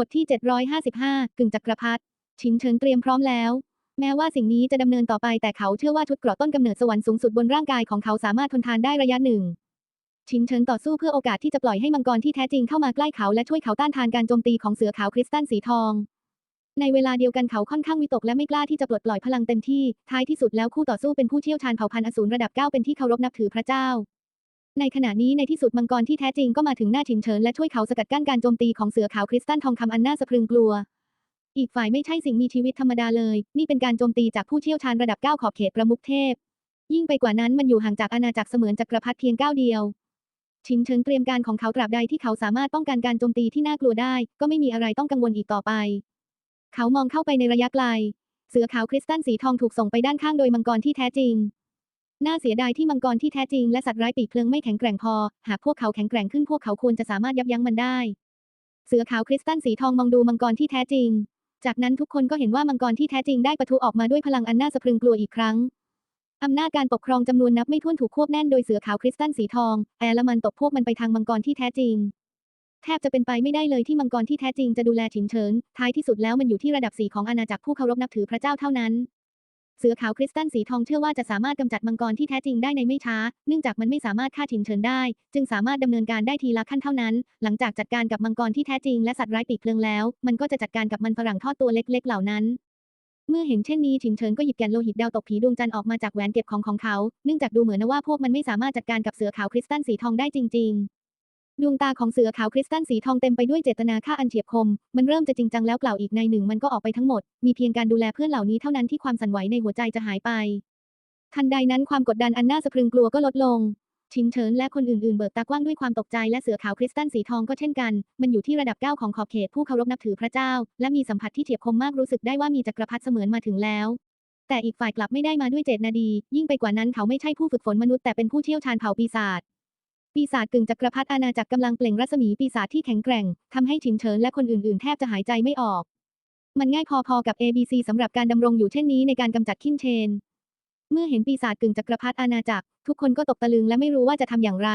บทที่ 755 กึ่งจักรพรรดิชิงเฉินเตรียมพร้อมแล้ว แม้ว่าสิ่งนี้จะดำเนินต่อไปแต่เขาเชื่อว่าชุดเกราะต้นกำเนิดสวรรค์สูงสุดบนร่างกายของเขาสามารถทนทานได้ระยะหนึ่ง ชินเฉินต่อสู้เพื่อโอกาสที่จะปล่อยให้มังกรที่แท้จริงเข้ามาใกล้เขาและช่วยเขาต้านทานการโจมตีของเสือขาวคริสตัลสีทอง ในเวลาเดียวกันเขาค่อนข้างวิตกและไม่กล้าที่จะปลดปล่อยพลังเต็มที่ ท้ายที่สุดแล้วคู่ต่อสู้เป็นผู้เชี่ยวชาญเผ่าพันธุ์อสูรระดับ 9 เป็นที่เคารพนับถือพระเจ้า ในขณะนี้ในที่สุดมังกรที่แท้จริงก็มาถึงหน้าชินเฉินและช่วยเขาสกัดกั้นการโจมตีของเสือขาวคริสตัลทองคำอันน่าสะพรึงกลัว อีกฝ่ายไม่ใช่สิ่งมีชีวิตธรรมดาเลย นี่เป็นการโจมตีจากผู้เชี่ยวชาญระดับ 9 ขอบเขตประมุขเทพ ยิ่งไปกว่านั้นมันอยู่ห่างจากอาณาจักรเสมือนจักรพรรดิเพียงก้าวเดียว ชินเฉินเตรียมการของเขาตราบใดที่เขาสามารถป้องกันการโจมตีที่น่ากลัวได้ ก็ไม่มีอะไรต้องกังวลอีกต่อไป เขามองเข้าไปในระยะไกล เสือขาวคริสตัลสีทองถูกส่งไปด้านข้างโดยมังกรที่แท้จริง น่าเสียดายที่มังกรที่แท้จริงและสัตว์ร้ายปีกเพลิงไม่แข็งแกร่งพอ หากพวกเขาแข็งแกร่งขึ้นพวกเขาควรจะสามารถยับยั้งมันได้ เสือขาวคริสตัลสีทองมองดูมังกรที่แท้จริง จากนั้นทุกคนก็เห็นว่ามังกรที่แท้จริงได้ปะทุออกมาด้วยพลังอันน่าสะพรึงกลัวอีกครั้งอำนาจการปกครองจำนวนนับไม่ถ้วนถูกควบแน่นโดยเสือขาวคริสตัลสีทองแอร์ลมันตบพวกมันไปทางมังกรที่แท้จริง แทบจะเป็นไปไม่ได้เลยที่มังกรที่แท้จริงจะดูแลฉินเฉินท้ายที่สุดแล้วมันอยู่ที่ระดับสีของอาณาจักรผู้เคารพนับถือพระเจ้าเท่านั้น เสือขาวคริสตัลสีทองเชื่อว่าจะสามารถกำจัดมังกรที่แท้จริงได้ในไม่ช้า เนื่องจากมันไม่สามารถฆ่าฉินเฉินได้ จึงสามารถดำเนินการได้ทีละขั้นเท่านั้น หลังจากจัดการกับมังกรที่แท้จริงและสัตว์ร้ายปีกเพลิงแล้ว มันก็จะจัดการกับมันฝรั่งทอดตัวเล็ก ๆ เหล่านั้นเมื่อเห็นเช่นนี้ฉินเฉินก็หยิบแกนโลหิตดาวตกผีดวงจันทร์ออกมาจากแหวนเก็บของของเขา เนื่องจากดูเหมือนว่าพวกมันไม่สามารถจัดการกับเสือขาวคริสตัลสีทองได้จริงๆ ดวงตาของเสือขาวคริสตัลสีทองเต็มไปด้วยเจตนาฆ่าอันเฉียบคม มันเริ่มจะจริงจังแล้วเปล่าวอีกในหนึ่งมันก็ออกไปทั้งหมด มีเพียงการดูแลเพื่อนเหล่านี้เท่านั้นที่ความสั่นไหวในหัวใจจะหายไป ทันใดนั้นความกดดันอันน่าสะพรึงกลัวก็ลดลง ชินเฉินและคนอื่นๆเบิกตากว้างด้วยความตกใจและเสือขาวคริสตัลสีทองก็เช่นกัน มันอยู่ที่ระดับ9ของขอบเขตผู้เคารพนับถือพระเจ้า และมีสัมผัสที่เฉียบคมมากรู้สึกได้ว่ามีจักรพรรดิเสมือนมาถึงแล้วแต่อีกฝ่ายกลับไม่ได้มาด้วยเจตนาดี ยิ่งไปกว่านั้นเขาไม่ใช่ผู้ฝึกฝนมนุษย์แต่เป็นผู้เชี่ยวชาญเผ่าปีศาจ ปีศาจกึ่งจักรพรรดิอาณาจักรกำลังเปล่งรัศมีปีศาจที่แข็งแกร่งทำให้ชินเฉินและคนอื่นๆ แทบจะหายใจไม่ออก มันง่ายพอๆกับ ABC สำหรับการดำรงอยู่เช่นนี้ในการกำจัดขิ้นเชน เมื่อเห็นปีศาจกึ่งจักรพรรดิอาณาจักร ทุกคนก็ตกตะลึงและไม่รู้ว่าจะทำอย่างไร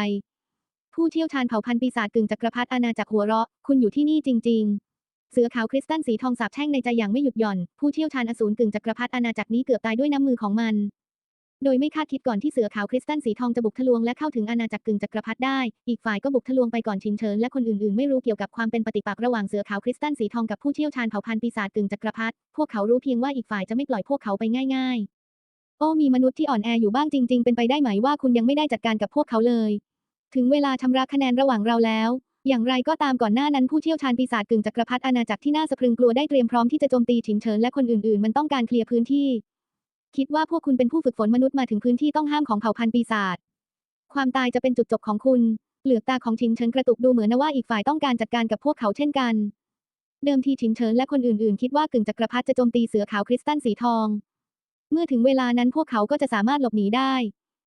ผู้เชี่ยวชาญเผ่าพันธุ์ปีศาจกึ่งจักรพรรดิอาณาจักรหัวเราะ คุณอยู่ที่นี่จริง ๆ เสือขาวคริสตัลสีทองสาบแช่งในใจอย่างไม่หยุดหย่อน ผู้เชี่ยวชาญอสูรกึ่งจักรพรรดิอาณาจักรนี้เกือบตายด้วยน้ำมือของมัน โดยไม่คาดคิดก่อนที่เสือขาวคริสตัลสีทองจะบุกทะลวงและเข้าถึงอาณาจักรกึ่งจักรพรรดิได้ อีกฝ่ายก็บุกทะลวงไปก่อนชินเฉินและคนอื่นๆ ไม่รู้เกี่ยวกับความเป็นปฏิปักษ์ระหว่างเสือขาวคริสตัลสีทองกับผู้เชี่ยวชาญเผ่าพันธุ์ปีศาจกึ่งจักรพรรดิพวกเขารู้เพียงว่าอีกฝ่ายจะไม่ปล่อยพวกเขาไปง่ายๆ โอ้มีมนุษย์ที่อ่อนแออยู่บ้างจริง ๆ เป็นไปได้ไหมว่าคุณยังไม่ได้จัดการกับพวกเขาเลย ถึงเวลาชำระคะแนนระหว่างเราแล้วอย่างไรก็ตามก่อนหน้านั้นผู้เชี่ยวชาญปีศาจกึ่งจักรพรรดิอาณาจักรที่น่าสะพรึงกลัวได้เตรียมพร้อมที่จะโจมตีฉินเฉินและคนอื่นๆ มันต้องการเคลียร์พื้นที่ คิดว่าพวกคุณเป็นผู้ฝึกฝนมนุษย์มาถึงพื้นที่ต้องห้ามของเผ่าพันธุ์ปีศาจ ความตายจะเป็นจุดจบของคุณเปลือกตาของฉินเฉินกระตุกดูเหมือนว่าอีกฝ่ายต้องการจัดการกับพวกเขาเช่นกัน เดิมทีฉินเฉินและคนอื่นๆ คิดว่ากึ่งจักรพรรดิจะโจมตีเสือขาวคริสตัลสีทอง เมื่อถึงเวลานั้นพวกเขาก็จะสามารถหลบหนีได้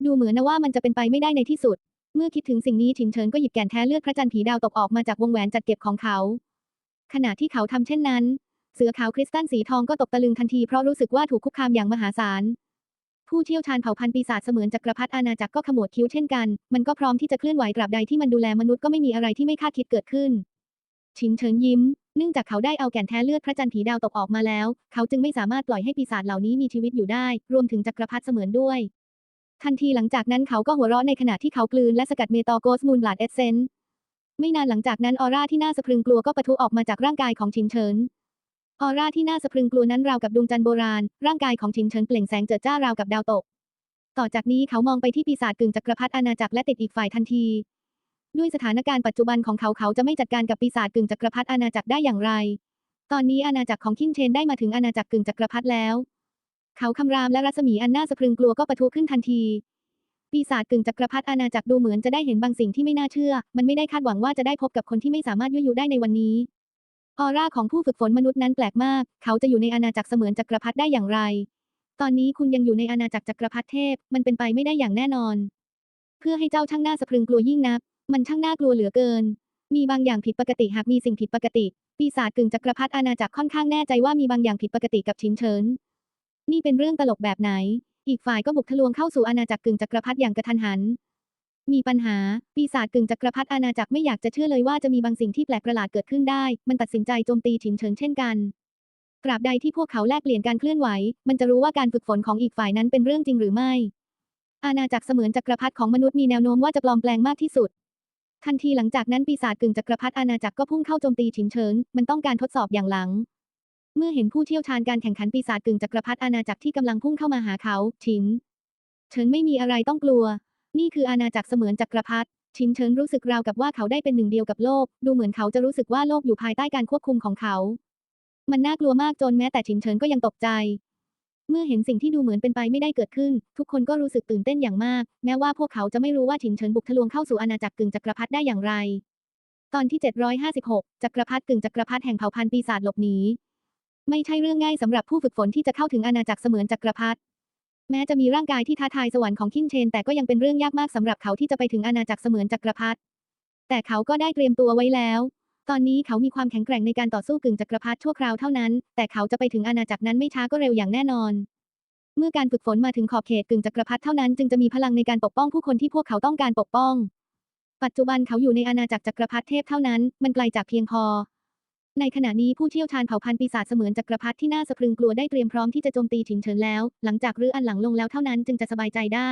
ดูเหมือนนะว่ามันจะเป็นไปไม่ได้ในที่สุด เมื่อคิดถึงสิ่งนี้ฉินเฉินก็หยิบแก่นแท้เลือดพระจันทร์ผีดาวตกออกมาจากวงแหวนจัดเก็บของเขา ขณะที่เขาทำเช่นนั้น เสือขาวคริสตัลสีทองก็ตกตะลึงทันทีเพราะรู้สึกว่าถูกคุกคามอย่างมหาศาล ผู้เชี่ยวชาญเผ่าพันธุ์ปีศาจเสมือนจักรพรรดิอาณาจักรก็ขมวดคิ้วเช่นกัน มันก็พร้อมที่จะเคลื่อนไหวตราบใดที่มันดูแลมนุษย์ก็ไม่มีอะไรที่ไม่คาดคิดเกิดขึ้น ชินเฉินยิ้ม เนื่องจากเขาได้เอาแก่นแท้เลือดพระจันทร์ผีดาวตกออกมาแล้ว เขาจึงไม่สามารถปล่อยให้ปีศาจเหล่านี้มีชีวิตอยู่ได้ รวมถึงจักรพรรดิเสมือนด้วย ทันทีหลังจากนั้นเขาก็หัวเราะในขณะที่เขากลืนและสกัดเมตอโกสมูลบลาดเอเซนไม่นานหลังจากนั้นออร่าที่น่าสะพรึงกลัวก็ปะทุออกมาจากร่างกายของชินเฉิน ออร่าที่น่าสะพรึงกลัวนั้นราวกับดวงจันทร์โบราณ ร่างกายของชินเฉินเปล่งแสงเจิดจ้าราวกับดาวตก ต่อจากนี้เขามองไปที่ปีศาจกึ่งจักรพรรดิอาณาจักรและติดอีกฝ่ายทันที ด้วยสถานการณ์ปัจจุบันของเขาเขาจะไม่จัดการกับปีศาจกึ่งจักรพรรดิอาณาจักรได้อย่างไร ตอนนี้อาณาจักรของคินเชนได้มาถึงอาณาจักรกึ่งจักรพรรดิแล้ว เขาคำรามและรัศมีอันน่าสะพรึงกลัวก็ปะทุขึ้นทันที ปีศาจกึ่งจักรพรรดิอาณาจักรดูเหมือนจะได้เห็นบางสิ่งที่ไม่น่าเชื่อ มันไม่ได้คาดหวังว่าจะได้พบกับคนที่ไม่สามารถยั่วยุได้ในวันนี้ ออร่าของผู้ฝึกฝนมนุษย์นั้นแปลกมาก เขาจะอยู่ในอาณาจักรเสมือนจักรพรรดิได้อย่างไร ตอนนี้คุณยังอยู่ในอาณาจักรจักรพรรดิเทพ มันเป็นไปไม่ได้อย่างแน่นอน เพื่อให้เจ้าช่างหน้าสะพรึงกลัวยิ่งนัก มันช่างน่ากลัวเหลือเกิน มีบางอย่างผิดปกติหากมีสิ่งผิดปกติ ปีศาจกึ่งจักรพรรดิอาณาจักรค่อนข้างแน่ใจว่ามีบางอย่างผิดปกติกับชินเฉิน นี่เป็นเรื่องตลกแบบไหน อีกฝ่ายก็บุกทะลวงเข้าสู่อาณาจักรกึ่งจักรพรรดิอย่างกระทันหัน มีปัญหา ปีศาจกึ่งจักรพรรดิอาณาจักรไม่อยากจะเชื่อเลยว่าจะมีบางสิ่งที่แปลกประหลาดเกิดขึ้นได้ มันตัดสินใจโจมตีฉินเฉินเช่นกันตราบใดที่พวกเขาแลกเปลี่ยนการเคลื่อนไหว มันจะรู้ว่าการฝึกฝนของอีกฝ่ายนั้นเป็นเรื่องจริงหรือไม่ อาณาจักรเสมือนจักรพรรดิของมนุษย์มีแนวโน้มว่าจะปลอมแปลงมากที่สุด ทันทีหลังจากนั้นปีศาจกึ่งจักรพรรดิอาณาจักรก็พุ่งเข้าโจมตีฉินเฉิน มันต้องการทดสอบอย่างหลัง เมื่อเห็นผู้เชี่ยวชาญการแข่งขันปีศาจกึ่งจักรพรรดิอาณาจักรที่กำลังพุ่งเข้ามาหาเขา ฉินเฉินไม่มีอะไรต้องกลัว นี่คืออาณาจักรเสมือนจักรพรรดิชินเฉินรู้สึกราวกับว่าเขาได้เป็นหนึ่งเดียวกับโลก ดูเหมือนเขาจะรู้สึกว่าโลกอยู่ภายใต้การควบคุมของเขา มันน่ากลัวมากจนแม้แต่ชินเฉินก็ยังตกใจ เมื่อเห็นสิ่งที่ดูเหมือนเป็นไปไม่ได้เกิดขึ้น ทุกคนก็รู้สึกตื่นเต้นอย่างมาก แม้ว่าพวกเขาจะไม่รู้ว่าชินเฉินบุกทะลวงเข้าสู่อาณาจักรกึ่งจักรพรรดิได้อย่างไร ตอนที่ 756 จักรพรรดิกึ่งจักรพรรดิแห่งเผ่าพันธุ์ปีศาจหลบหนีไม่ใช่เรื่องง่ายสำหรับผู้ฝึกฝนที่จะเข้าถึงอาณาจักรเสมือนจักรพรรดิ แม้จะมีร่างกายที่ท้าทายสวรรค์ของคินเชน แต่ก็ยังเป็นเรื่องยากมากสำหรับเขาที่จะไปถึงอาณาจักรเสมือนจักรพรรดิแต่เขาก็ได้เตรียมตัวไว้แล้ว ตอนนี้เขามีความแข็งแกร่งในการต่อสู้กึ่งจักรพรรดิชั่วคราวเท่านั้น แต่เขาจะไปถึงอาณาจักรนั้นไม่ช้าก็เร็วอย่างแน่นอน เมื่อการฝึกฝนมาถึงขอบเขตกึ่งจักรพรรดิเท่านั้นจึงจะมีพลังในการปกป้องผู้คนที่พวกเขาต้องการปกป้อง ปัจจุบันเขาอยู่ในอาณาจักรจักรพรรดิเทพเท่านั้น มันไกลจากเพียงพอ ในขณะนี้ผู้เชี่ยวชาญเผ่าพันธุ์ปีศาจเสมือนจักรพรรดิที่น่าสะพรึงกลัวได้เตรียมพร้อมที่จะโจมตีฉินเฉินแล้ว หลังจากรื้ออันหลังลงแล้วเท่านั้นจึงจะสบายใจได้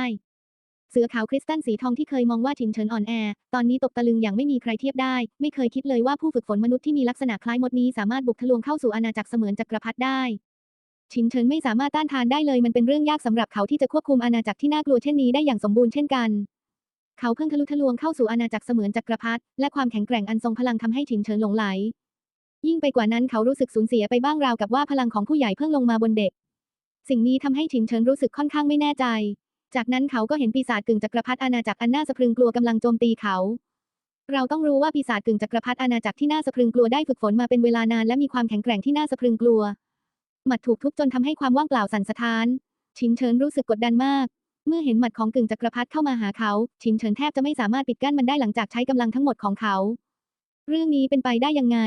เสือขาวคริสตัลสีทองที่เคยมองว่าฉินเฉินอ่อนแอ ตอนนี้ตกตะลึงอย่างไม่มีใครเทียบได้ ไม่เคยคิดเลยว่าผู้ฝึกฝนมนุษย์ที่มีลักษณะคล้ายมดนี้สามารถบุกทะลวงเข้าสู่อาณาจักรเสมือนจักรพรรดิได้ฉินเฉินไม่สามารถต้านทานได้เลยมันเป็นเรื่องยากสำหรับเขาที่จะควบคุมอาณาจักรที่น่ากลัวเช่นนี้ได้อย่างสมบูรณ์เช่นกัน เขาเพิ่งทะลุทะลวงเข้าสู่อาณาจักรเสมือนจักรพรรดิและความแข็งแกร่งอันทรงพลังทำให้ฉินเฉินหลงไหล ยิ่งไปกว่านั้นเขารู้สึกสูญเสียไปบ้างราวกับว่าพลังของผู้ใหญ่เพิ่งลงมาบนเด็ก สิ่งนี้ทำให้ฉินเฉินรู้สึกค่อนข้างไม่แน่ใจ จากนั้นเขาก็เห็นปีศาจกึ่งจักรพรรดิอาณาจักรอันน่าสะพรึงกลัวกำลังโจมตีเขา เราต้องรู้ว่าปีศาจกึ่งจักรพรรดิอาณาจักรที่น่าสะพรึงกลัวได้ฝึกฝนมาเป็นเวลานานและมีความแข็งแกร่งที่น่าสะพรึงกลัว หมัดถูกทุบจนทำให้ความว่างเปล่าสั่นสะท้านชินเฉินรู้สึกกดดันมาก เมื่อเห็นหมัดของกึ่งจักรพรรดิเข้ามาหาเขาชินเฉินแทบจะไม่สามารถปิดกั้นมันได้หลังจากใช้กำลังทั้งหมดของเขา เรื่องนี้เป็นไปได้ยังไง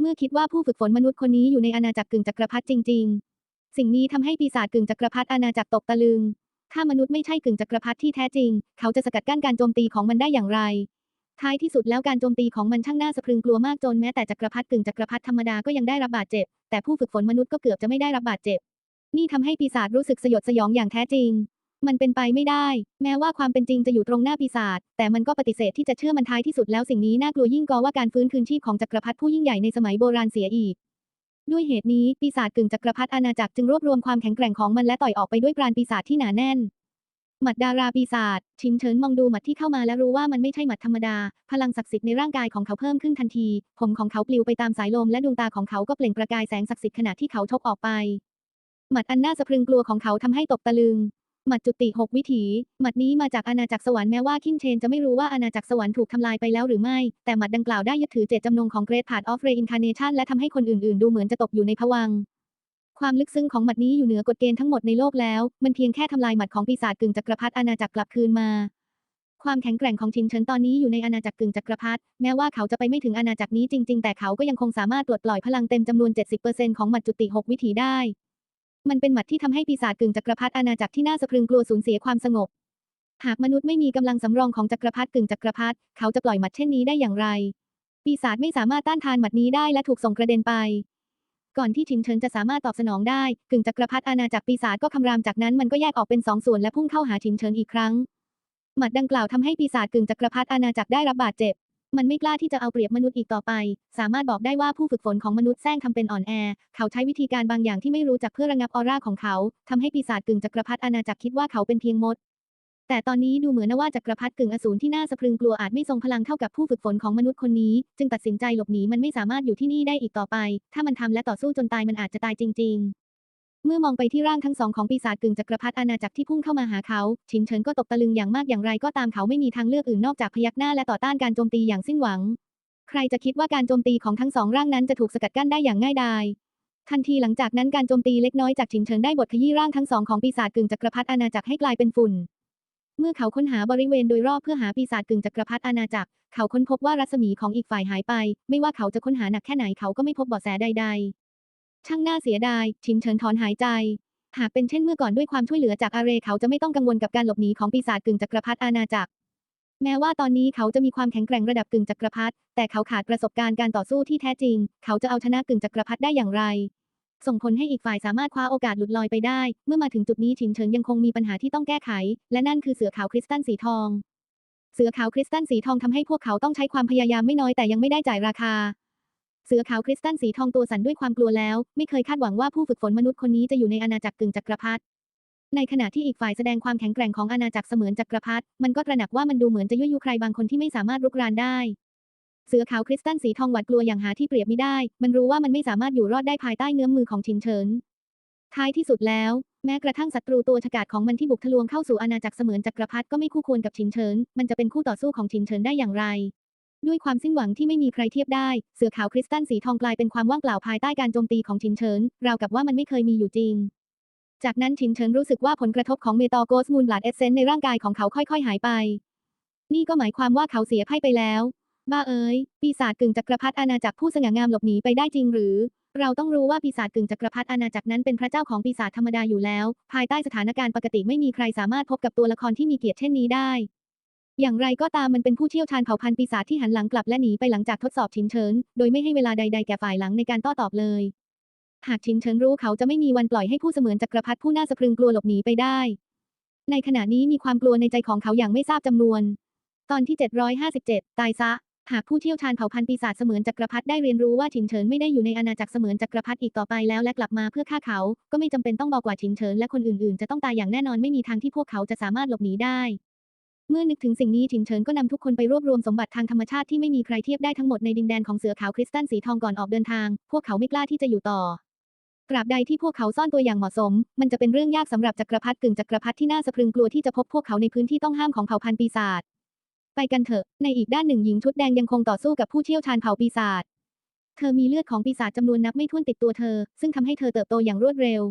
เมื่อคิดว่าผู้ฝึกฝนมนุษย์คนนี้อยู่ในอาณาจักรกึ่งจักรพรรดิจริง ๆ สิ่งนี้ทำให้ปีศาจกึ่งจักรพรรดิอาณาจักรตกตะลึง ถ้ามนุษย์ไม่ใช่กึ่งจักรพรรดิที่แท้จริง เขาจะสกัดกั้นการโจมตีของมันได้อย่างไร ท้ายที่สุดแล้วการโจมตีของมันช่างน่าสะพรึงกลัวมากจนแม้แต่จักรพรรดิกึ่งจักรพรรดิธรรมดาก็ยังได้รับบาดเจ็บ แต่ผู้ฝึกฝนมนุษย์ก็เกือบจะไม่ได้รับบาดเจ็บ นี่ทำให้ปีศาจรู้สึกสยดสยองอย่างแท้จริง มันเป็นไปไม่ได้ แม้ว่าความเป็นจริงจะอยู่ตรงหน้าปีศาจแต่มันก็ปฏิเสธที่จะเชื่อมันท้ายที่สุดแล้วสิ่งนี้น่ากลัวยิ่งกว่าการฟื้นคืนชีพของจักรพรรดิผู้ยิ่งใหญ่ในสมัยโบราณเสียอีก ด้วยเหตุนี้ปีศาจกึ่งจักรพรรดิอาณาจักรจึงรวบรวมความแข็งแกร่งของมันและต่อยออกไปด้วยปราณปีศาจที่หนาแน่นหมัดดาราปีศาจชินเฉินมองดูหมัดที่เข้ามาและรู้ว่ามันไม่ใช่หมัดธรรมดา พลังศักดิ์สิทธิ์ในร่างกายของเขาเพิ่มขึ้นทันที ผมของเขาปลิวไปตามสายลมและดวงตาของเขาก็เปล่งประกายแสงศักดิ์สิทธิ์ขณะที่เขาชกออกไปหมัดอันน่าสะพรึงกลัวของเขาทำให้ตกตะลึง หมัดจุติหกวิถี หมัดนี้มาจากอาณาจักรสวรรค์แม้ว่าคินเชนจะไม่รู้ว่าอาณาจักรสวรรค์ถูกทำลายไปแล้วหรือไม่ แต่หมัดดังกล่าวได้ยึดถือเจตจำนงของ Great Part of Reincarnation และทำให้คนอื่นๆ ดูเหมือนจะตกอยู่ในภวังความลึกซึ้งของหมัดนี้อยู่เหนือกฎเกณฑ์ทั้งหมดในโลกแล้ว มันเพียงแค่ทำลายหมัดของปีศาจกึ่งจักรพรรดิอาณาจักรกลับคืนมา ความแข็งแกร่งของชินเฉินตอนนี้อยู่ในอาณาจักรกึ่งจักรพรรดิ แม้ว่าเขาจะไปไม่ถึงอาณาจักรนี้จริง ๆ แต่เขาก็ยังคงสามารถปลดปล่อยพลังเต็มจำนวน 70%ของหมัดจุติหกวิถีได้ มันเป็นหมัดที่ทำให้ปีศาจกึ่งจักรพรรดิอาณาจักรที่น่าสะพรึงกลัวสูญเสียความสงบ หากมนุษย์ไม่มีกำลังสำรองของจักรพรรดิกึ่งจักรพรรดิเขาจะปล่อยหมัดเช่นนี้ได้อย่างไร ปีศาจไม่สามารถต้านทานหมัดนี้ได้และถูกส่งกระเด็นไป ก่อนที่ชินเฉินจะสามารถตอบสนองได้กึ่งจักรพรรดิอาณาจักรปีศาจก็คำรามจากนั้นมันก็แยกออกเป็นสองส่วนและพุ่งเข้าหาชินเฉินอีกครั้งหมัดดังกล่าวทำให้ปีศาจกึ่งจักรพรรดิอาณาจักรได้รับบาดเจ็บ มันไม่กล้าที่จะเอาเปรียบมนุษย์อีกต่อไป สามารถบอกได้ว่าผู้ฝึกฝนของมนุษย์แซงทำเป็นอ่อนแอ เขาใช้วิธีการบางอย่างที่ไม่รู้จักเพื่อระงับออร่าของเขาทำให้ปีศาจกึ่งจักรพรรดิอาณาจักรคิดว่าเขาเป็นเพียงมด แต่ตอนนี้ดูเหมือนว่าจักรพรรดิกึ่งอสูรที่น่าสะพรึงกลัวอาจไม่ทรงพลังเท่ากับผู้ฝึกฝนของมนุษย์คนนี้ จึงตัดสินใจหลบหนีมันไม่สามารถอยู่ที่นี่ได้อีกต่อไป ถ้ามันทำและต่อสู้จนตายมันอาจจะตายจริง ๆ เมื่อมองไปที่ร่างทั้งสองของปีศาจกึ่งจักรพรรดิอาณาจักรที่พุ่งเข้ามาหาเขาชินเฉินก็ตกตะลึงอย่างมากอย่างไรก็ตามเขาไม่มีทางเลือกอื่นนอกจากพยักหน้าและต่อต้านการโจมตีอย่างสิ้นหวัง ใครจะคิดว่าการโจมตีของทั้งสองร่างนั้นจะถูกสกัดกั้นได้อย่างง่ายดายทันทีหลังจากนั้นการโจมตีเล็กน้อยจากชินเฉินได้บทขยี้ร่างทั้งสองของปีศาจกึ่งจักรพรรดิอาณาจักรให้กลายเป็นฝุ่น เมื่อเขาค้นหาบริเวณโดยรอบเพื่อหาปีศาจกึ่งจักรพรรดิอาณาจักร เขาค้นพบว่ารัศมีของอีกฝ่ายหายไป ไม่ว่าเขาจะค้นหาหนักแค่ไหนเขาก็ไม่พบเบาะแสใดๆ ช่างน่าเสียดาย ชินเฉินถอนหายใจ หากเป็นเช่นเมื่อก่อนด้วยความช่วยเหลือจากอาเรเขาจะไม่ต้องกังวลกับการหลบหนีของปีศาจกึ่งจักรพรรดิอาณาจักร แม้ว่าตอนนี้เขาจะมีความแข็งแกร่งระดับกึ่งจักรพรรดิแต่เขาขาดประสบการณ์การต่อสู้ที่แท้จริง เขาจะเอาชนะกึ่งจักรพรรดิได้อย่างไร ส่งผลให้อีกฝ่ายสามารถคว้าโอกาสหลุดลอยไปได้ เมื่อมาถึงจุดนี้ฉินเฉินยังคงมีปัญหาที่ต้องแก้ไข และนั่นคือเสือขาวคริสตัลสีทอง เสือขาวคริสตัลสีทองทำให้พวกเขาต้องใช้ความพยายามไม่น้อยแต่ยังไม่ได้จ่ายราคา เสือขาวคริสตัลสีทองตัวสั่นด้วยความกลัวแล้ว ไม่เคยคาดหวังว่าผู้ฝึกฝนมนุษย์คนนี้จะอยู่ในอาณาจักรกึ่งจักรพรรดิในขณะที่อีกฝ่ายแสดงความแข็งแกร่งของอาณาจักรเสมือนจักรพรรดิมันก็ตระหนักว่ามันดูเหมือนจะยั่วยุใครบางคนที่ไม่สามารถรุกรานได้ เสือขาวคริสตัลสีทองหวาดกลัวอย่างหาที่เปรียบไม่ได้ มันรู้ว่ามันไม่สามารถอยู่รอดได้ภายใต้เงื้อมมือของชินเฉินท้ายที่สุดแล้ว แม้กระทั่งศัตรูตัวฉกาจของมันที่บุกทะลวงเข้าสู่อาณาจักรเสมือนจักรพรรดิก็ไม่คู่ควรกับชินเฉิน มันจะเป็นคู่ต่อสู้ของชินเฉินได้อย่างไร ด้วยความสิ้นหวังที่ไม่มีใครเทียบได้ เสือขาวคริสตัลสีทองกลายเป็นความว่างเปล่าภายใต้การโจมตีของชินเฉินราวกับว่ามันไม่เคยมีอยู่จริง จากนั้นชินเฉินรู้สึกว่าผลกระทบของเมตอโกสมูลบลัดเอเซนในร่างกายของเขาค่อยๆ หายไป นี่ก็หมายความว่าเขาเสียไพ่ไปแล้ว บ้าเอ๋ย ปีศาจกึ่งจักรพรรดิอาณาจักรผู้สง่างามหลบหนีไปได้จริงหรือ เราต้องรู้ว่าปีศาจกึ่งจักรพรรดิอาณาจักรนั้นเป็นพระเจ้าของปีศาจธรรมดาอยู่แล้ว ภายใต้สถานการณ์ปกติไม่มีใครสามารถพบกับตัวละครที่มีเกียรติเช่นนี้ได้ อย่างไรก็ตามมันเป็นผู้เชี่ยวชาญเผ่าพันธุ์ปีศาจที่หันหลังกลับและหนีไปหลังจากทดสอบชินเฉินโดยไม่ให้เวลาใดๆแก่ฝ่ายหลังในการโต้ตอบเลย หากชินเฉินรู้เขาจะไม่มีวันปล่อยให้ผู้เสมือนจักรพรรดิผู้น่าสะพรึงกลัวหลบหนีไปได้ ในขณะนี้มีความกลัวในใจของเขาอย่างไม่ทราบจำนวน ตอนที่ 757 ตายซะ หากผู้เชี่ยวชาญเผ่าพันธุ์ปีศาจเสมือนจักรพรรดิได้เรียนรู้ว่าฉินเฉินไม่ได้อยู่ในอาณาจักรเสมือนจักรพรรดิอีกต่อไปแล้วและกลับมาเพื่อฆ่าเขา ก็ไม่จำเป็นต้องบอกว่าฉินเฉินและคนอื่นๆ จะต้องตายอย่างแน่นอนไม่มีทางที่พวกเขาจะสามารถหลบหนีได้ เมื่อนึกถึงสิ่งนี้ฉินเฉินก็นำทุกคนไปรวบรวมสมบัติทางธรรมชาติที่ไม่มีใครเทียบได้ทั้งหมดในดินแดนของเสือขาวคริสตัลสีทองก่อนออกเดินทาง พวกเขาไม่กล้าที่จะอยู่ต่อตราบใดที่พวกเขาซ่อนตัวอย่างเหมาะสม มันจะเป็นเรื่องยากสำหรับจักรพรรดิกึ่งจักรพรรดิที่น่าสะพรึงกลัวที่จะพบพวกเขาในพื้นที่ต้องห้ามของเผ่าพันธุ์ปีศาจไปกันเถอะ ในอีกด้านหนึ่งหญิงชุดแดงยังคงต่อสู้กับผู้เชี่ยวชาญเผ่าปีศาจเธอมีเลือดของปีศาจจำนวนนับไม่ถ้วนติดตัวเธอ ซึ่งทำให้เธอเติบโตอย่างรวดเร็ว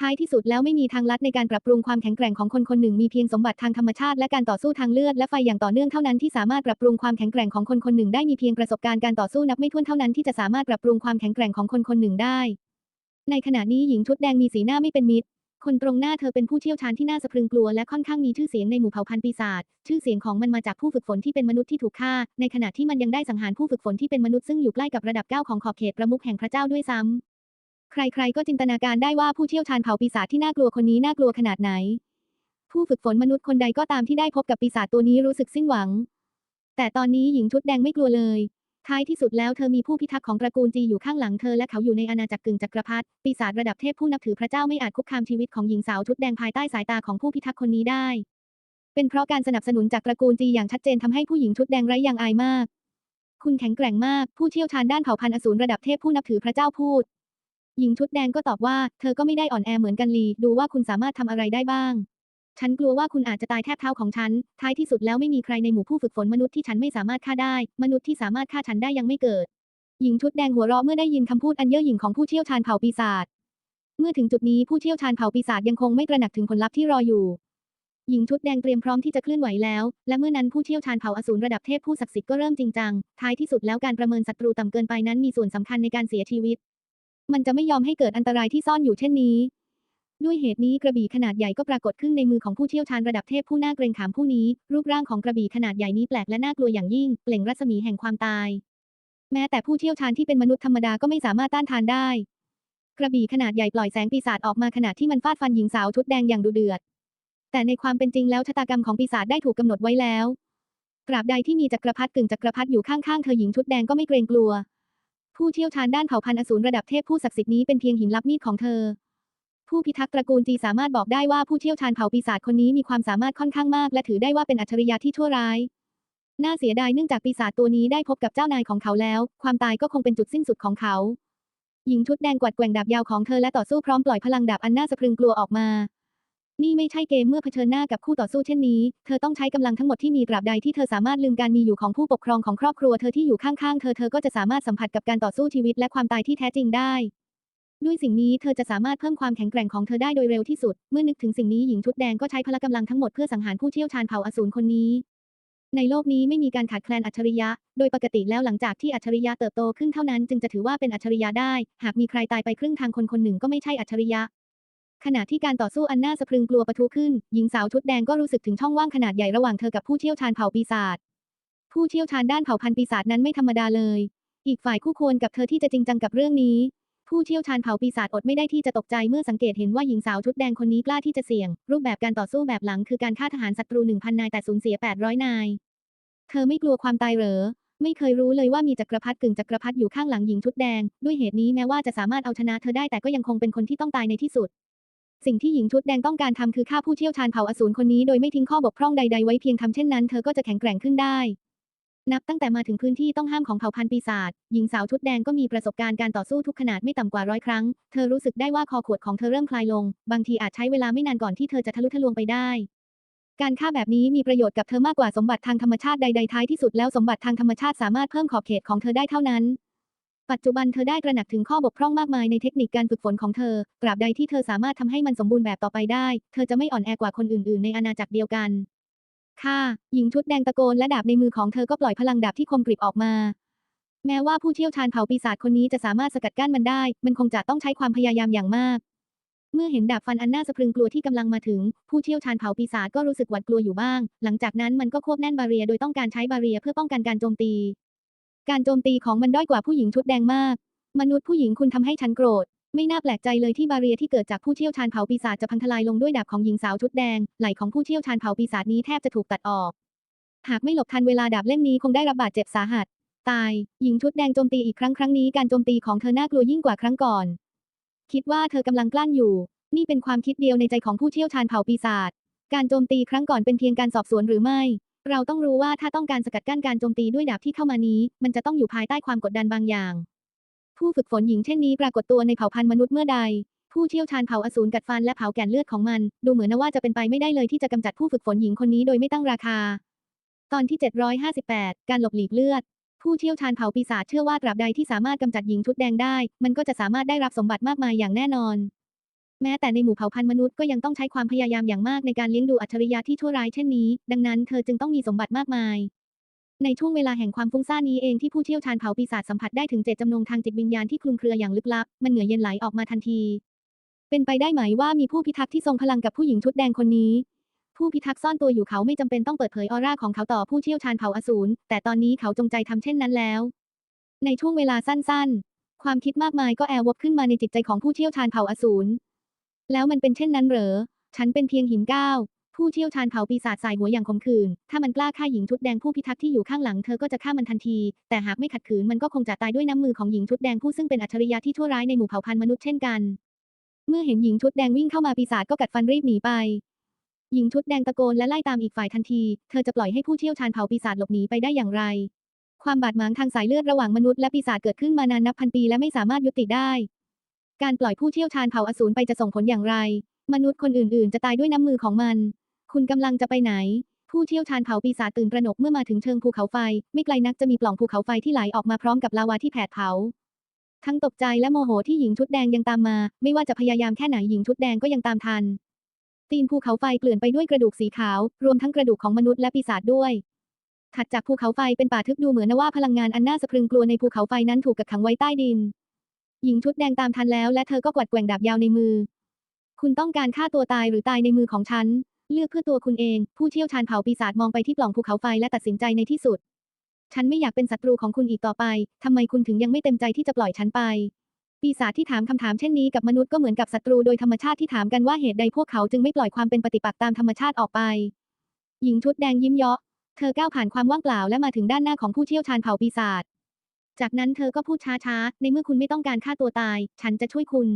ท้ายที่สุดแล้วไม่มีทางลัดในการปรับปรุงความแข็งแกร่งของคนคนหนึ่งมีเพียงสมบัติทางธรรมชาติและการต่อสู้ทางเลือดและไฟอย่างต่อเนื่องเท่านั้นที่สามารถปรับปรุงความแข็งแกร่งของคนคนหนึ่งได้มีเพียงประสบการณ์การต่อสู้นับไม่ถ้วนเท่านั้นที่จะสามารถปรับปรุงความแข็งแกร่งของคนคนหนึ่งได้ ในขณะนี้หญิงชุดแดงมีสีหน้าไม่เป็นมิตร คนตรงหน้าเธอเป็นผู้เชี่ยวชาญที่น่าสะพรึงกลัวและค่อนข้างมีชื่อเสียงในหมู่เผ่าพันธุ์ปีศาจชื่อเสียงของมันมาจากผู้ฝึกฝนที่เป็นมนุษย์ที่ถูกฆ่า ในขณะที่มันยังได้สังหารผู้ฝึกฝนที่เป็นมนุษย์ซึ่งอยู่ใกล้กับระดับเก้าของขอบเขตประมุขแห่งพระเจ้าด้วยซ้ำ ใครๆก็จินตนาการได้ว่าผู้เชี่ยวชาญเผาปีศาจที่น่ากลัวคนนี้น่ากลัวขนาดไหน ผู้ฝึกฝนมนุษย์คนใดก็ตามที่ได้พบกับปีศาจตัวนี้รู้สึกสิ้นหวัง แต่ตอนนี้หญิงชุดแดงไม่กลัวเลย ท้ายที่สุดแล้วเธอมีผู้พิทักษ์ของตระกูลจีอยู่ข้างหลังเธอและเขาอยู่ในอาณาจักรกึ่งจักรพรรดิปีศาจระดับเทพผู้นับถือพระเจ้าไม่อาจคุกคามชีวิตของหญิงสาวชุดแดงภายใต้สายตาของผู้พิทักษ์คนนี้ได้ เป็นเพราะการสนับสนุนจากตระกูลจีอย่างชัดเจนทำให้ผู้หญิงชุดแดงไร้ยางอายมาก คุณแข็งแกร่งมาก ผู้เชี่ยวชาญด้านเผ่าพันธุ์อสูรระดับเทพผู้นับถือพระเจ้าพูด หญิงชุดแดงก็ตอบว่า เธอก็ไม่ได้อ่อนแอเหมือนกันลี ดูว่าคุณสามารถทำอะไรได้บ้าง ฉันกลัวว่าคุณอาจจะตายแทบเท้าของฉัน ท้ายที่สุดแล้วไม่มีใครในหมู่ผู้ฝึกฝนมนุษย์ที่ฉันไม่สามารถฆ่าได้ มนุษย์ที่สามารถฆ่าฉันได้ยังไม่เกิด หญิงชุดแดงหัวเราะเมื่อได้ยินคำพูดอันเย่อหยิ่งของผู้เชี่ยวชาญเผ่าปีศาจ เมื่อถึงจุดนี้ผู้เชี่ยวชาญเผ่าปีศาจยังคงไม่ตระหนักถึงผลลัพธ์ที่รออยู่หญิงชุดแดงเตรียมพร้อมที่จะเคลื่อนไหวแล้ว และเมื่อนั้นผู้เชี่ยวชาญเผ่าอสูรระดับเทพผู้ศักดิ์สิทธิ์ก็เริ่มจริงจัง ท้ายที่สุดแล้วการประเมินศัตรูต่ำเกินไปนั้นมีส่วนสำคัญในการเสียชีวิต มันจะไม่ยอมให้เกิดอันตรายที่ซ่อนอยู่เช่นนี้ ด้วยเหตุนี้กระบี่ขนาดใหญ่ก็ปรากฏขึ้นในมือของผู้เชี่ยวชาญระดับเทพผู้น่าเกรงขามผู้นี้ รูปร่างของกระบี่ขนาดใหญ่นี้แปลกและน่ากลัวอย่างยิ่ง เปล่งรัศมีแห่งความตาย แม้แต่ผู้เชี่ยวชาญที่เป็นมนุษย์ธรรมดาก็ไม่สามารถต้านทานได้ กระบี่ขนาดใหญ่ปล่อยแสงปีศาจออกมาขณะที่มันฟาดฟันหญิงสาวชุดแดงอย่างดุเดือด แต่ในความเป็นจริงแล้วชะตากรรมของปีศาจได้ถูกกำหนดไว้แล้วตราบใดที่มีจักรพรรดิกึ่งจักรพรรดิอยู่ข้างๆเธอหญิงชุดแดงก็ไม่เกรงกลัว ผู้เชี่ยวชาญด้านเผ่าพันธุ์อสูรระดับเทพผู้ศักดิ์สิทธิ์นี้เป็นเพียงหินลับมีดของเธอ ผู้พิทักษ์ตระกูลจีสามารถบอกได้ว่าผู้เชี่ยวชาญเผ่าปีศาจคนนี้มีความสามารถค่อนข้างมาก และถือได้ว่าเป็นอัจฉริยะที่ชั่วร้าย น่าเสียดายเนื่องจากปีศาจตัวนี้ได้พบกับเจ้านายของเขาแล้ว ความตายก็คงเป็นจุดสิ้นสุดของเขา หญิงชุดแดงกวัดแกว่งดาบยาวของเธอและต่อสู้พร้อมปล่อยพลังดาบอันน่าสะพรึงกลัวออกมา นี่ไม่ใช่เกมเมื่อเผชิญหน้ากับคู่ต่อสู้เช่นนี้ เธอต้องใช้กำลังทั้งหมดที่มีตราบใดที่เธอสามารถลืมการมีอยู่ของผู้ปกครองของครอบครัวเธอที่อยู่ข้างๆ เธอเธอก็จะสามารถสัมผัสกับการต่อสู้ชีวิตและความตายที่แท้จริงได้ ด้วยสิ่งนี้เธอจะสามารถเพิ่มความแข็งแกร่งของเธอได้โดยเร็วที่สุด เมื่อนึกถึงสิ่งนี้หญิงชุดแดงก็ใช้พละกำลังทั้งหมดเพื่อสังหารผู้เชี่ยวชาญเผ่าอสูรคนนี้ ในโลกนี้ไม่มีการขาดแคลนอัจฉริยะ โดยปกติแล้วหลังจากที่อัจฉริยะเติบโตขึ้นเท่านั้นจึงจะถือว่าเป็นอัจฉริยะได้ หากมีใครตายไปครึ่งทางคนคนหนึ่งก็ไม่ใช่อัจฉริยะ ขณะที่การต่อสู้อันน่าสะพรึงกลัวปะทุขึ้น หญิงสาวชุดแดงก็รู้สึกถึงช่องว่างขนาดใหญ่ระหว่างเธอกับผู้เชี่ยวชาญเผ่าปีศาจ ผู้เชี่ยวชาญด้านเผ่าพันธุ์ปีศาจนั้นไม่ธรรมดาเลย อีกฝ่ายคู่ควรกับเธอที่จะจริงจังกับเรื่องนี้ ผู้เชี่ยวชาญเผ่าปีศาจอดไม่ได้ที่จะตกใจเมื่อสังเกตเห็นว่าหญิงสาวชุดแดงคนนี้กล้าที่จะเสี่ยง รูปแบบการต่อสู้แบบหลังคือการฆ่าทหารศัตรู1,000นายแต่สูญเสีย800นาย เธอไม่กลัวความตายเหรอไม่เคยรู้เลยว่ามีจักรพรรดิกึ่งจักรพรรดิอยู่ข้างหลังหญิงชุดแดง ด้วยเหตุนี้แม้ว่าจะสามารถเอาชนะเธอได้แต่ก็ยังคงเป็นคนที่ต้องตายในที่สุด สิ่งที่หญิงชุดแดงต้องการทำคือฆ่าผู้เชี่ยวชาญเผ่าอสูรคนนี้โดยไม่ทิ้งข้อบกพร่องใดๆไว้เพียงทำเช่นนั้นเธอก็จะแข็งแกร่งขึ้นได้ นับตั้งแต่มาถึงพื้นที่ต้องห้ามของเผ่าพันธุ์ปีศาจหญิงสาวชุดแดงก็มีประสบการณ์การต่อสู้ทุกขนาดไม่ต่ำกว่าร้อยครั้ง เธอรู้สึกได้ว่าคอขวดของเธอเริ่มคลายลง บางทีอาจใช้เวลาไม่นานก่อนที่เธอจะทะลุทะลวงไปได้การฆ่าแบบนี้มีประโยชน์กับเธอมากกว่าสมบัติทางธรรมชาติใดๆท้ายที่สุดแล้วสมบัติทางธรรมชาติสามารถเพิ่มขอบเขตของเธอได้เท่านั้น ปัจจุบันเธอได้ตระหนักถึงข้อบกพร่องมากมายในเทคนิคการฝึกฝนของเธอ ตราบใดที่เธอสามารถทำให้มันสมบูรณ์แบบต่อไปได้ เธอจะไม่อ่อนแอกว่าคนอื่น ๆ ในอาณาจักรเดียวกัน ค่ะ หญิงชุดแดงตะโกนและดาบในมือของเธอก็ปล่อยพลังดาบที่คมกริบออกมา แม้ว่าผู้เชี่ยวชาญเผ่าปีศาจคนนี้จะสามารถสกัดกั้นมันได้ มันคงจะต้องใช้ความพยายามอย่างมาก เมื่อเห็นดาบฟันอันน่าสะพรึงกลัวที่กำลังมาถึง ผู้เชี่ยวชาญเผ่าปีศาจก็รู้สึกหวาดกลัวอยู่บ้าง หลังจากนั้นมันก็ควบแน่นบาเรียโดยต้องการใช้บาเรียเพื่อป้องกันการโจมตี การโจมตีของมันด้อยกว่าผู้หญิงชุดแดงมาก มนุษย์ผู้หญิงคุณทำให้ฉันโกรธ ไม่น่าแปลกใจเลยที่บาเรียที่เกิดจากผู้เชี่ยวชาญเผาปีศาจจะพังทลายลงด้วยดาบของหญิงสาวชุดแดง ไหล่ของผู้เชี่ยวชาญเผาปีศาจนี้แทบจะถูกตัดออก หากไม่หลบทันเวลาดาบเล่มนี้คงได้รับบาดเจ็บสาหัส ตาย หญิงชุดแดงโจมตีอีกครั้งครั้งนี้การโจมตีของเธอน่ากลัวยิ่งกว่าครั้งก่อน คิดว่าเธอกำลังกลั้นอยู่ นี่เป็นความคิดเดียวในใจของผู้เชี่ยวชาญเผาปีศาจ การโจมตีครั้งก่อนเป็นเพียงการสอบสวนหรือไม่ เราต้องรู้ว่าถ้าต้องการสกัดกั้นการโจมตีด้วยดาบที่เข้ามานี้ มันจะต้องอยู่ภายใต้ความกดดันบางอย่าง ผู้ฝึกฝนหญิงเช่นนี้ปรากฏตัวในเผ่าพันธุ์มนุษย์เมื่อใด ผู้เชี่ยวชาญเผ่าอสูรกัดฟันและเผาแก่นเลือดของมัน ดูเหมือนนะว่าจะเป็นไปไม่ได้เลยที่จะกำจัดผู้ฝึกฝนหญิงคนนี้โดยไม่ตั้งราคา ตอนที่ 758 การหลบหลีกเลือด ผู้เชี่ยวชาญเผ่าปีศาจเชื่อว่าตราบใดที่สามารถกำจัดหญิงชุดแดงได้ มันก็จะสามารถได้รับสมบัติมากมายอย่างแน่นอน แม้แต่ในหมู่เผ่าพันธุ์มนุษย์ก็ยังต้องใช้ความพยายามอย่างมากในการเลี้ยงดูอัจฉริยะที่ชั่วร้ายเช่นนี้ ดังนั้นเธอจึงต้องมีสมบัติมากมาย ในช่วงเวลาแห่งความฟุ้งซ่านนี้เองที่ผู้เชี่ยวชาญเผ่าปีศาจสัมผัสได้ถึงเจตจำนงทางจิตวิญญาณที่คลุมเครืออย่างลึกลับ มันเหงื่อเย็นไหลออกมาทันที เป็นไปได้ไหมว่ามีผู้พิทักษ์ที่ทรงพลังกับผู้หญิงชุดแดงคนนี้ ผู้พิทักษ์ซ่อนตัวอยู่เขาไม่จำเป็นต้องเปิดเผยออร่าของเขาต่อผู้เชี่ยวชาญเผ่าอสูร แต่ตอนนี้เขาจงใจทำเช่นนั้นแล้ว ในช่วงเวลาสั้น ๆ ความคิดมากมายก็แอวบขึ้นมาในจิตใจของผู้เชี่ยวชาญเผ่าอสูร แล้วมันเป็นเช่นนั้นเหรอ ฉันเป็นเพียงหินก้าวผู้เชี่ยวชาญเผาปีศาจสายหัวอย่างขมขื่นถ้ามันกล้าฆ่าหญิงชุดแดงผู้พิทักษ์ที่อยู่ข้างหลังเธอก็จะฆ่ามันทันที แต่หากไม่ขัดขืนมันก็คงจะตายด้วยน้ำมือของหญิงชุดแดงผู้ซึ่งเป็นอัจฉริยะที่ชั่วร้ายในหมู่เผ่าพันธุ์มนุษย์เช่นกัน เมื่อเห็นหญิงชุดแดงวิ่งเข้ามาปีศาจก็กัดฟันรีบหนีไป หญิงชุดแดงตะโกนและไล่ตามอีกฝ่ายทันที เธอจะปล่อยให้ผู้เชี่ยวชาญเผาปีศาจหลบหนีไปได้อย่างไร ความบาดหมางทางสายเลือดระหว่างมนุษย์และปีศาจเกิดขึ้นมานานนับพันปีและไม่สามารถยุติได้ การปล่อยผู้เชี่ยวชาญเผาอสูรไปจะส่งผลอย่างไร มนุษย์คนอื่นๆ จะตายด้วยน้ำมือของมัน คุณกำลังจะไปไหน ผู้เชี่ยวชาญเผาปีศาจตื่นตระหนกเมื่อมาถึงเชิงภูเขาไฟ ไม่ไกลนักจะมีปล่องภูเขาไฟที่ไหลออกมาพร้อมกับลาวาที่แผดเผา ทั้งตกใจและโมโหที่หญิงชุดแดงยังตามมา ไม่ว่าจะพยายามแค่ไหนหญิงชุดแดงก็ยังตามทัน ตีนภูเขาไฟเกลื่อนไปด้วยกระดูกสีขาว รวมทั้งกระดูกของมนุษย์และปีศาจด้วยถัดจากภูเขาไฟเป็นป่าทึบดูเหมือนว่าพลังงานอันน่าสะพรึงกลัวในภูเขาไฟนั้นถูกกักขังไว้ใต้ดิน หญิงชุดแดงตามทันแล้ว และเธอก็กวัดแกว่งดาบยาวในมือ คุณต้องการฆ่าตัวตายหรือตายในมือของฉัน เลือกเพื่อตัวคุณเอง ผู้เชี่ยวชาญเผาปีศาจมองไปที่ปล่องภูเขาไฟและตัดสินใจในที่สุด ฉันไม่อยากเป็นศัตรูของคุณอีกต่อไปทำไมคุณถึงยังไม่เต็มใจที่จะปล่อยฉันไป ปีศาจที่ถามคำถามเช่นนี้กับมนุษย์ก็เหมือนกับศัตรูโดยธรรมชาติที่ถามกันว่าเหตุใดพวกเขาจึงไม่ปล่อยความเป็นปฏิปักษ์ตามธรรมชาติออกไป หญิงชุดแดงยิ้มเยาะเธอก้าวผ่านความว่างเปล่าและมาถึงด้านหน้าของผู้เชี่ยวชาญเผ่าปีศาจ จากนั้นเธอก็พูดช้าๆ ในเมื่อคุณไม่ต้องการฆ่าตัวตาย ฉันจะช่วยคุณ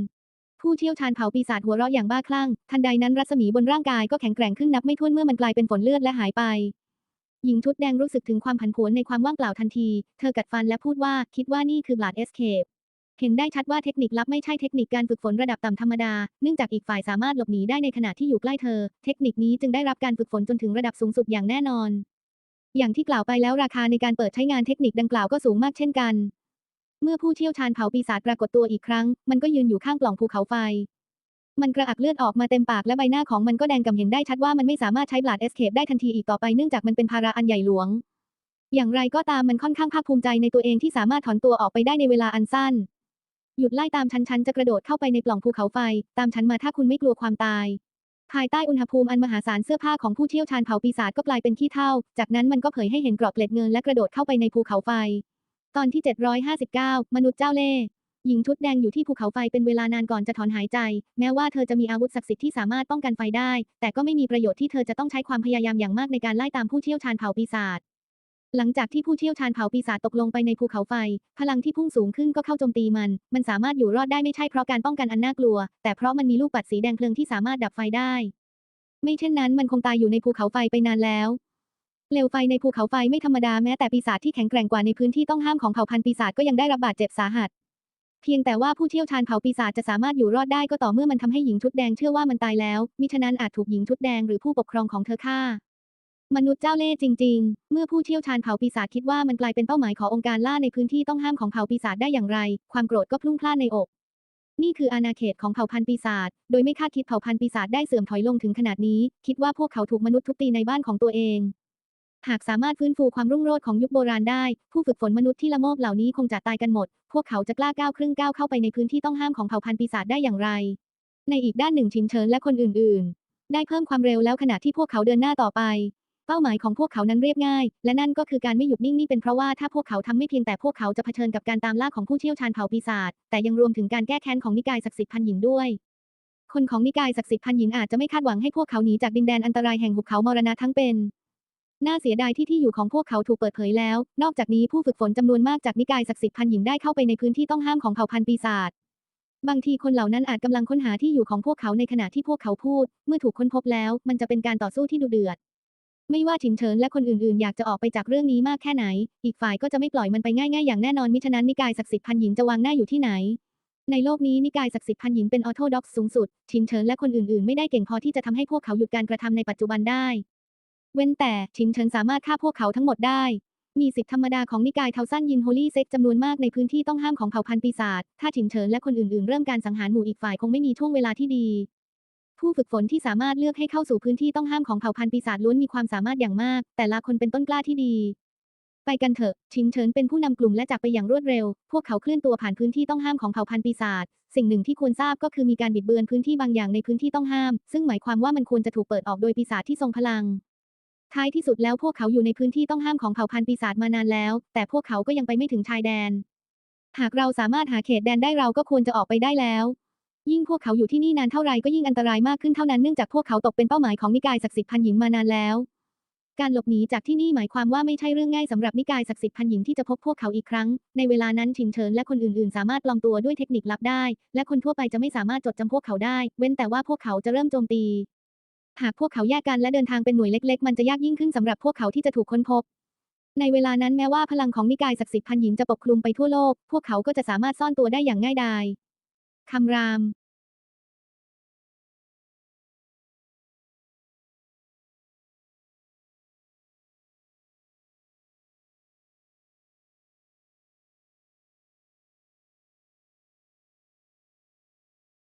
ผู้เชี่ยวชาญเผาปีศาจหัวเราะอย่างบ้าคลั่ง ทันใดนั้นรัศมีบนร่างกายก็แข็งแกร่งขึ้นนับไม่ถ้วนเมื่อมันกลายเป็นฝนเลือดและหายไป หญิงชุดแดงรู้สึกถึงความผันผวนในความว่างเปล่าทันที เธอกัดฟันและพูดว่าคิดว่านี่คือบลาดเอสเคปเห็นได้ชัดว่าเทคนิคลับไม่ใช่เทคนิคการฝึกฝนระดับต่ำธรรมดา เนื่องจากอีกฝ่ายสามารถหลบหนีได้ในขณะที่อยู่ใกล้เธอ เทคนิคนี้จึงได้รับการฝึกฝนจนถึงระดับสูงสุดอย่างแน่นอน อย่างที่กล่าวไปแล้วราคาในการเปิดใช้งานเทคนิคดังกล่าวก็สูงมากเช่นกัน เมื่อผู้เชี่ยวชาญเผาปีศาจปรากฏตัวอีกครั้ง มันก็ยืนอยู่ข้างปล่องภูเขาไฟ มันกระอักเลือดออกมาเต็มปากและใบหน้าของมันก็แดงกำเห็นได้ชัดว่ามันไม่สามารถใช้บลาดเอสเคปได้ทันทีอีกต่อไปเนื่องจากมันเป็นภาระอันใหญ่หลวง อย่างไรก็ตามมันค่อนข้างภาคภูมิใจในตัวเองที่สามารถถอนตัวออกไปได้ในเวลาอันสั้น หยุดไล่ตามฉันฉันจะกระโดดเข้าไปในปล่องภูเขาไฟ ตามฉันมาถ้าคุณไม่กลัวความตาย ภายใต้อุณหภูมิอันมหาศาลเสื้อผ้าของผู้เชี่ยวชาญเผาปีศาจก็กลายเป็นขี้เถ้า จากนั้นมันก็เผยให้เห็นกรอบเกล็ดเงินและกระโดดเข้าไปในภูเขาไฟ ตอนที่ 759 มนุษย์เจ้าเล่ห์หญิงชุดแดงอยู่ที่ภูเขาไฟเป็นเวลานานก่อนจะถอนหายใจ แม้ว่าเธอจะมีอาวุธศักดิ์สิทธิ์ที่สามารถป้องกันไฟได้ แต่ก็ไม่มีประโยชน์ที่เธอจะต้องใช้ความพยายามอย่างมากในการไล่ตามผู้เชี่ยวชาญเผาปีศาจ หลังจากที่ผู้เชี่ยวชาญเผาปีศาจตกลงไปในภูเขาไฟ พลังที่พุ่งสูงขึ้นก็เข้าโจมตีมัน มันสามารถอยู่รอดได้ไม่ใช่เพราะการป้องกันอันน่ากลัว แต่เพราะมันมีลูกปัดสีแดงเพลิงที่สามารถดับไฟได้ ไม่เช่นนั้นมันคงตายอยู่ในภูเขาไฟไปนานแล้ว เปลวไฟในภูเขาไฟไม่ธรรมดาแม้แต่ปีศาจที่แข็งแกร่งกว่าในพื้นที่ต้องห้ามของเผ่าพันธุ์ปีศาจก็ยังได้รับบาดเจ็บสาหัส เพียงแต่ว่าผู้เชี่ยวชาญเผาปีศาจจะสามารถอยู่รอดได้ก็ต่อเมื่อมันทำให้หญิงชุดแดงเชื่อว่ามันตายแล้ว มิฉะนั้นอาจถูกหญิงชุดแดงหรือผู้ปกครองของเธอฆ่า มนุษย์เจ้าเล่ห์จริง ๆ เมื่อผู้เชี่ยวชาญเผ่าปีศาจคิดว่ามันกลายเป็นเป้าหมายขององค์การล่าในพื้นที่ต้องห้ามของเผ่าปีศาจได้อย่างไร ความโกรธก็พลุ่งพล่านในอก นี่คืออาณาเขตของเผ่าพันธุ์ปีศาจ โดยไม่คาดคิดเผ่าพันธุ์ปีศาจได้เสื่อมถอยลงถึงขนาดนี้ คิดว่าพวกเขาถูกมนุษย์ทุบตีในบ้านของตัวเอง หากสามารถฟื้นฟูความรุ่งโรจน์ของยุคโบราณได้ ผู้ฝึกฝนมนุษย์ที่ละโมบเหล่านี้คงจะตายกันหมด พวกเขาจะกล้าก้าวครึ่งก้าวเข้าไปในพื้นที่ต้องห้ามของเผ่าพันธุ์ปีศาจได้อย่างไร ในอีกด้านหนึ่งชินเฉินและคนอื่น ๆ ได้เพิ่มความเร็วแล้วขณะที่พวกเขาเดินหน้าต่อไป เป้าหมายของพวกเขานั้นเรียบง่าย และนั่นก็คือการไม่หยุดนิ่งนี่เป็นเพราะว่าถ้าพวกเขาทำไม่เพียงแต่พวกเขาจะเผชิญกับการตามล่าของผู้เชี่ยวชาญเผ่าปีศาจแต่ยังรวมถึงการแก้แค้นของนิกายศักดิ์สิทธิ์พันหญิงด้วยคนของนิกายศักดิ์สิทธิ์พันหญิงอาจจะไม่คาดหวังให้พวกเขาหนีจากดินแดนอันตรายแห่งหุบเขามรณะทั้งเป็น น่าเสียดายที่ที่อยู่ของพวกเขาถูกเปิดเผยแล้ว นอกจากนี้ผู้ฝึกฝนจำนวนมากจากนิกายศักดิ์สิทธิ์พันหญิงได้เข้าไปในพื้นที่ต้องห้ามของเผ่าพันธุ์ปีศาจ บางทีคนเหล่านั้นอาจกำลังค้นหาที่อยู่ของพวกเขาในขณะที่พวกเขาพูด เมื่อถูกค้นพบแล้ว มันจะเป็นการต่อสู้ที่ดุเดือด ไม่ว่าฉินเฉินและคนอื่นๆ อยากจะออกไปจากเรื่องนี้มากแค่ไหน อีกฝ่ายก็จะไม่ปล่อยมันไปง่ายๆ อย่างแน่นอนมิฉะนั้นนิกายศักดิ์สิทธิ์พันหญิงจะวางหน้าอยู่ที่ไหน ในโลกนี้นิกายศักดิ์สิทธิ์พันหญิงเป็นออโธด็อกซ์สูงสุดฉินเฉินและคนอื่นๆ ไม่ได้เก่งพอที่จะทำให้พวกเขาหยุดการกระทำในปัจจุบันได้ เว้นแต่ฉินเฉินสามารถฆ่าพวกเขาทั้งหมดได้ มีสิทธิธรรมดาของนิกายเทาสั้นยินโฮลี่เซ็กจำนวนมากในพื้นที่ต้องห้ามของเผ่าพันธุ์ปีศาจถ้าฉินเฉินและคนอื่นๆ เริ่มการสังหารหมู่อีกฝ่ายคงไม่มีช่วงเวลาที่ดี ผู้ฝึกฝนที่สามารถเลือกให้เข้าสู่พื้นที่ต้องห้ามของเผ่าพันธุ์ปีศาจล้วนมีความสามารถอย่างมาก แต่ละคนเป็นต้นกล้าที่ดี ไปกันเถอะ ชินเฉินเป็นผู้นำกลุ่มและจากไปอย่างรวดเร็ว พวกเขาเคลื่อนตัวผ่านพื้นที่ต้องห้ามของเผ่าพันธุ์ปีศาจ สิ่งหนึ่งที่ควรทราบก็คือมีการบิดเบือนพื้นที่บางอย่างในพื้นที่ต้องห้าม ซึ่งหมายความว่ามันควรจะถูกเปิดออกโดยปีศาจที่ทรงพลัง ท้ายที่สุดแล้วพวกเขาอยู่ในพื้นที่ต้องห้ามของเผ่าพันธุ์ปีศาจมานานแล้ว แต่พวกเขาก็ยังไปไม่ถึงชายแดน หากเราสามารถหาเขตแดนได้เราก็ควรจะออกไปได้แล้ว ยิ่งพวกเขาอยู่ที่นี่นานเท่าไรก็ยิ่งอันตรายมากขึ้นเท่านั้นเนื่องจากพวกเขาตกเป็นเป้าหมายของนิกายศักดิ์สิทธิ์พันหญิงมานานแล้ว การหลบหนีจากที่นี่หมายความว่าไม่ใช่เรื่องง่ายสำหรับนิกายศักดิ์สิทธิ์พันหญิงที่จะพบพวกเขาอีกครั้ง ในเวลานั้นชินเฉินและคนอื่นๆ สามารถปลอมตัวด้วยเทคนิคลับได้ และคนทั่วไปจะไม่สามารถจดจำพวกเขาได้ เว้นแต่ว่าพวกเขาจะเริ่มโจมตี หากพวกเขาแยกกันและเดินทางเป็นหน่วยเล็ก ๆ มันจะยากยิ่งขึ้นสำหรับพวกเขาที่จะถูกค้นพบในเวลานั้นแม้ว่าพลังของนิกายศักดิ์สิทธิ์พันหญิงจะปกคลุมไปทั่วโลก พวกเขาก็จะสามารถซ่อนตัวได้อย่างง่ายดาย คำราม